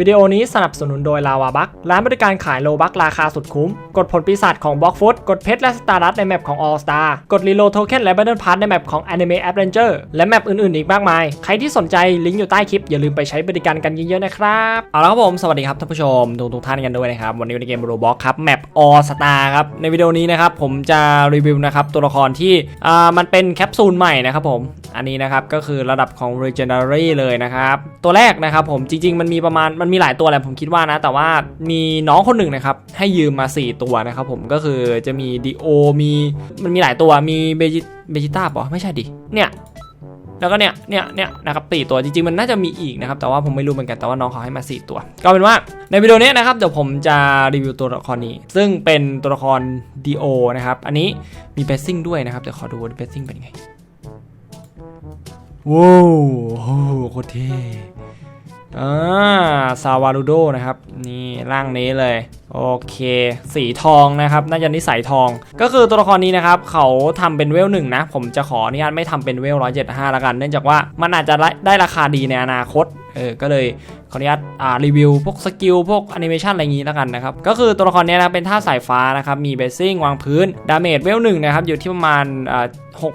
วิดีโอนี้สนับสนุนโดยลาวาบักร้านบริการขายโลบักราคาสุดคุ้ม กดผลปีศาจของบล็อกฟุตกดเพชรและสตาร์ดัตในแมปของ All Star กดรีโลโทเค็นและบัตเดิลพาร์ในแมปของ Anime Adventure และแมปอื่นๆ อีกมากมาย ใครที่สนใจลิงก์อยู่ใต้คลิป อย่าลืมไปใช้บริการกันเยอะๆนะครับ เอาละครับผม สวัสดีครับท่านผู้ชมทุกทุกท่านกันด้วยนะครับ วันนี้ในเกมโรบอกครับแมป All Star ครับในวิดีโอนี้นะครับผมจะรีวิวนะครับตัวละครที่อ่ามันเป็นแคปซูลใหม่นะครับผมอันนี้นะครับก็คือระดับของ Legendary เลยนะครับตัวแรกนะครับผมจริง ๆ มันมีประมาณมันมีหลายตัวแหละผมคิดว่านะ แต่ว่ามีน้องคนหนึ่งนะครับให้ยืมมา 4 ตัวนะครับผมก็คือจะมีดีโอมีมันมีหลายตัวมีเบจิเบจิต้าปะไม่ใช่ดิเนี่ยแล้วก็เนี่ย เนี่ย เนี่ยนะครับสี่ตัว จริงๆ มันน่าจะมีอีกนะครับ แต่ว่าผมไม่รู้เหมือนกัน แต่ว่าน้องเขาให้มา 4 ตัว ก็เป็นว่าในวิดีโอนี้นะครับ เดี๋ยวผมจะรีวิวตัวละครนี้ ซึ่งเป็นตัวละครดีโอนะครับ อันนี้มีเบสซิ่งด้วยนะครับ เดี๋ยวขอดูเบสซิ่งเป็นไง ว้าวโอ้โหโคตรเท่ อ่าซาวาลูโดนะครับ นี่ร่างนี้เลย โอเค สีทองนะครับ น่าจะนิสัยทอง ก็คือตัวละครนี้นะครับ เขาทำเป็นเวลหนึ่งนะ ผมจะขออนุญาตไม่ทำเป็นเวลร้อยเจ็ดห้าแล้วกัน เนื่องจากว่ามันอาจจะได้ราคาดีในอนาคต เออ ก็เลยขออนุญาตอ่ารีวิวพวกสกิลพวกแอนิเมชันอะไรอย่างนี้แล้วกันนะครับ ก็คือตัวละครนี้นะเป็นท่าสายฟ้านะครับ มีเบสซิ่งวางพื้น ดาเมจเวลหนึ่งนะครับ อยู่ที่ประมาณอ่า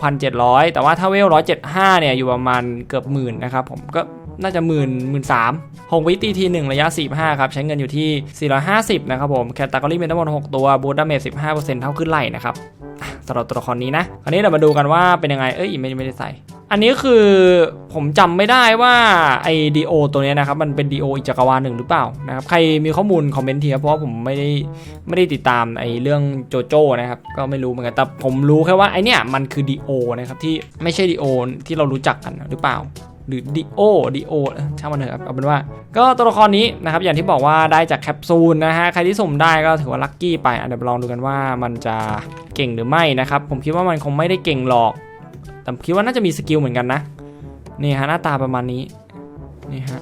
6,700แต่ว่าถ้าเวล175เนี่ยอยู่ประมาณเกือบหมื่นนะครับผมก็ น่าจะหมื่นหมื่นสามหกวิตีทีหนึ่งระยะ 45 ครับ ใช้เงินอยู่ที่ 450 นะครับผมแคตตากรีเป็นทั้งหมด 6 ตัวบูทดาเมจ15%เท่าขึ้นไหลนะครับสำหรับตัวละครนี้นะ คราวนี้เรามาดูกันว่าเป็นยังไง เอ้ยไม่ไม่ได้ใส่ อันนี้คือผมจำไม่ได้ว่าไอ้ดีโอตัวนี้นะครับ มันเป็นดีโออีกจักรวาลหนึ่งหรือเปล่านะครับ ใครมีข้อมูลคอมเมนต์ทีครับ เพราะว่าผมไม่ได้ไม่ได้ติดตามไอ้เรื่องโจโจ้นะครับ ก็ไม่รู้เหมือนกัน แต่ผมรู้แค่ว่าไอ้เนี่ยมันคือดีโอนะครับที่ไม่ใช่ดีโอที่เรารู้จักกันหรือเปล่า หรือดิโอดิโอช่างมันเถอะครับเอาเป็นว่า ก็ตัวละครนี้นะครับอย่างที่บอกว่าได้จากแคปซูลนะฮะใครที่สุ่มได้ก็ถือว่าลัคกี้ไปเดี๋ยวไปลองดูกันว่ามันจะเก่งหรือไม่นะครับผมคิดว่ามันคงไม่ได้เก่งหรอก แต่คิดว่าน่าจะมีสกิลเหมือนกันนะนี่ฮะหน้าตาประมาณนี้นี่ฮะ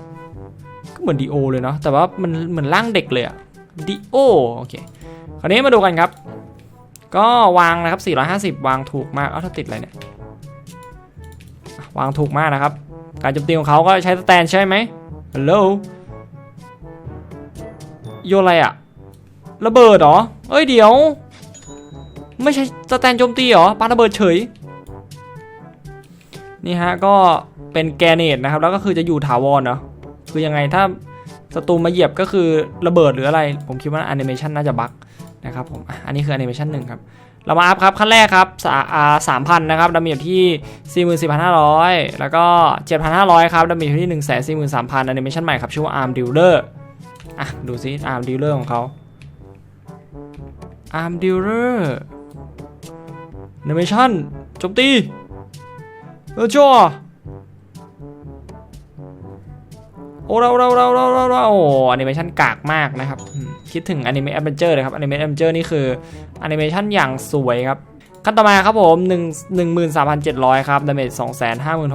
ก็เหมือนดีโอเลยเนาะแต่ว่ามันเหมือนร่างเด็กเลยอะดีโอโอเคคราวนี้มาดูกันครับก็วางนะครับ 450 วางถูกมาก เอ้าถ้าติดอะไรเนี่ย วางถูกมากนะครับ การโจมตีของเขาก็ใช้สแตนใช่ไหมฮัลโหลโยอะไรอะระเบิดเหรอ เอ้ยเดี๋ยว ไม่ใช่สแตนโจมตีเหรอปาระเบิดเฉย นี่ฮะก็เป็นแกเนตนะครับ แล้วก็คือจะอยู่ถาวรเนาะคือยังไงถ้าศัตรูมาเหยียบก็คือระเบิดหรืออะไร ผมคิดว่าแอนิเมชันน่าจะบั๊กนะครับผม อันนี้คือแอนิเมชันหนึ่งครับ เรามาอัพครับขั้นแรกครับสามพันนะครับดามจที่สี่หมื่นสี่พันห้าร้อยแล้วก็เจ็ดพันห้าร้อยครับดามจที่หนึ่งแสนสี่หมื่นสามพันแอนิเมชันใหม่ครับชื่อว่าอาร์มดิลเลอร์อะ ดูซิอาร์มดิลเลอร์ของเขาอาร์มดิลเลอร์แอนิเมชันโจมตีเออจ้า โอ้เราเราเราเราเราเราโอ้แอนิเมชันกากมากนะครับคิดถึงแอนิเมะแอดเวนเจอร์เลยครับแอนิเมะแอดเวนเจอร์นี่คือแอนิเมชันอย่างสวยครับขั้นต่อมาครับผม1 13,700 ครับดาเมจ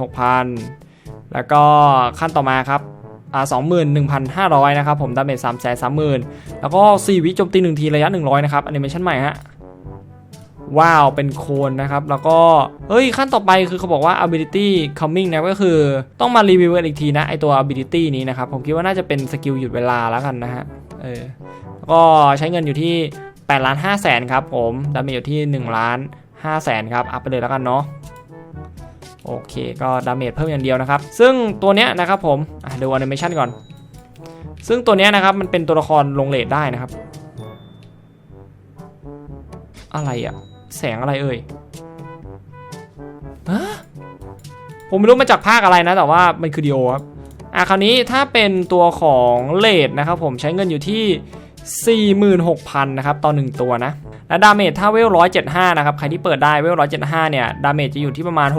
256,000 แล้วก็ขั้นต่อมาครับอ่า21,500 นะครับผมดาเมจ330,000 แล้วก็ 4 วิโจมตี 1 ที ระยะ 100 นะครับแอนิเมชันใหม่ฮะ ว้าว เป็นโคนนะครับ แล้วก็ เฮ้ย ขั้นต่อไปคือเขาบอกว่า ability coming นะ ก็คือต้องมารีวิวกันอีกทีนะ ไอตัว ability นี้นะครับ ผมคิดว่าน่าจะเป็นสกิลหยุดเวลาแล้วกันนะฮะ เออแล้วก็ใช้เงินอยู่ที่8ล้าน5แสนครับผม ดาเมจอยู่ที่1ล้าน5แสนครับ อัพไปเลยแล้วกันเนาะ โอเค ก็ดาเมจเพิ่มอย่างเดียวนะครับ ซึ่งตัวเนี้ยนะครับผมดู animation ก่อน ซึ่งตัวเนี้ยนะครับ มันเป็นตัวละครลงเลทได้นะครับ อะไรอะ แสงอะไรเอ่ยฮะผมไม่รู้มาจากภาคอะไรนะ แต่ว่ามันคือดีโอครับอะคราวนี้ถ้าเป็นตัวของเลดนะครับผมใช้เงินอยู่ที่ 46,000นะครับต่อ 1 ตัวนะ และดาเมจถ้าเวล 175 นะครับ ใครที่เปิดได้เวล 175 เนี่ย ดาเมจจะอยู่ที่ประมาณ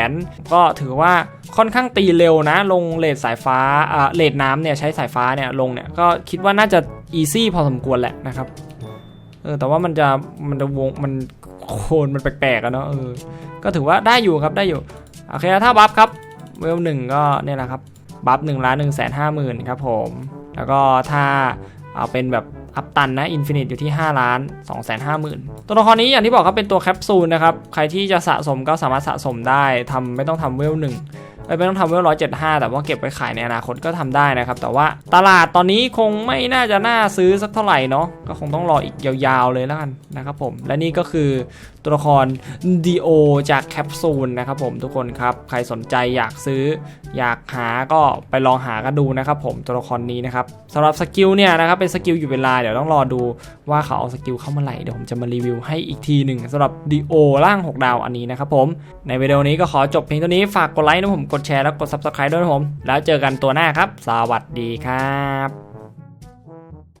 600,000 ก็ถือว่าค่อนข้างตีเร็วนะ ลงเลดสายฟ้าอ่าเลดน้ำเนี่ย ใช้สายฟ้าเนี่ย ลงเนี่ย ก็คิดว่าน่าจะอีซี่พอสมควรแหละนะครับ เออ แต่ว่ามันจะ มันจะวง มัน โคนมันแปลกๆอะเนาะเออก็ถือว่าได้อยู่ครับได้อยู่โอเคถ้าบัฟครับเวลหนึ่งก็เนี่ยแหละครับบัฟหนึ่งล้านหนึ่งแสนห้าหมื่นครับผมแล้วก็ถ้าเอาเป็นแบบอัพตันนะอินฟินิตอยู่ที่ 5 ล้าน 2 5 0 0 0 0 ตัวละครนี้อย่างที่บอกครับเป็นตัวแคปซูลนะครับ ใครที่จะสะสมก็สามารถสะสมได้ทำไม่ต้องทำเวลหนึ่ง ไม่ต้องทำเวลร้อยเจ็ดห้าแต่ว่าเก็บไว้ขายในอนาคตก็ทำได้นะครับ แต่ว่าตลาดตอนนี้คงไม่น่าจะน่าซื้อสักเท่าไหร่เนาะก็คงต้องรออีกยาวๆเลยแล้วกันนะครับผมและนี่ก็คือ ตัวละครดีโอจากแคปซูลนะครับผมทุกคนครับ ใครสนใจอยากซื้อ อยากหาก็ไปลองหากันดูนะครับผมตัวละครนี้นะครับสำหรับสกิลเนี่ยนะครับเป็นสกิลอยู่เวลาเดี๋ยวต้องรอดูว่าเขาเอาสกิลเข้ามาไหร่เดี๋ยวผมจะมารีวิวให้อีกทีหนึ่งสำหรับดีโอร่าง 6 ดาวอันนี้นะครับผมในวิดีโอนี้ก็ขอจบเพียงเท่านี้ฝากกดไลค์นะผมกดแชร์แล้วกด subscribe ด้วยนะผม แล้วเจอกันตัวหน้าครับ สวัสดีครับ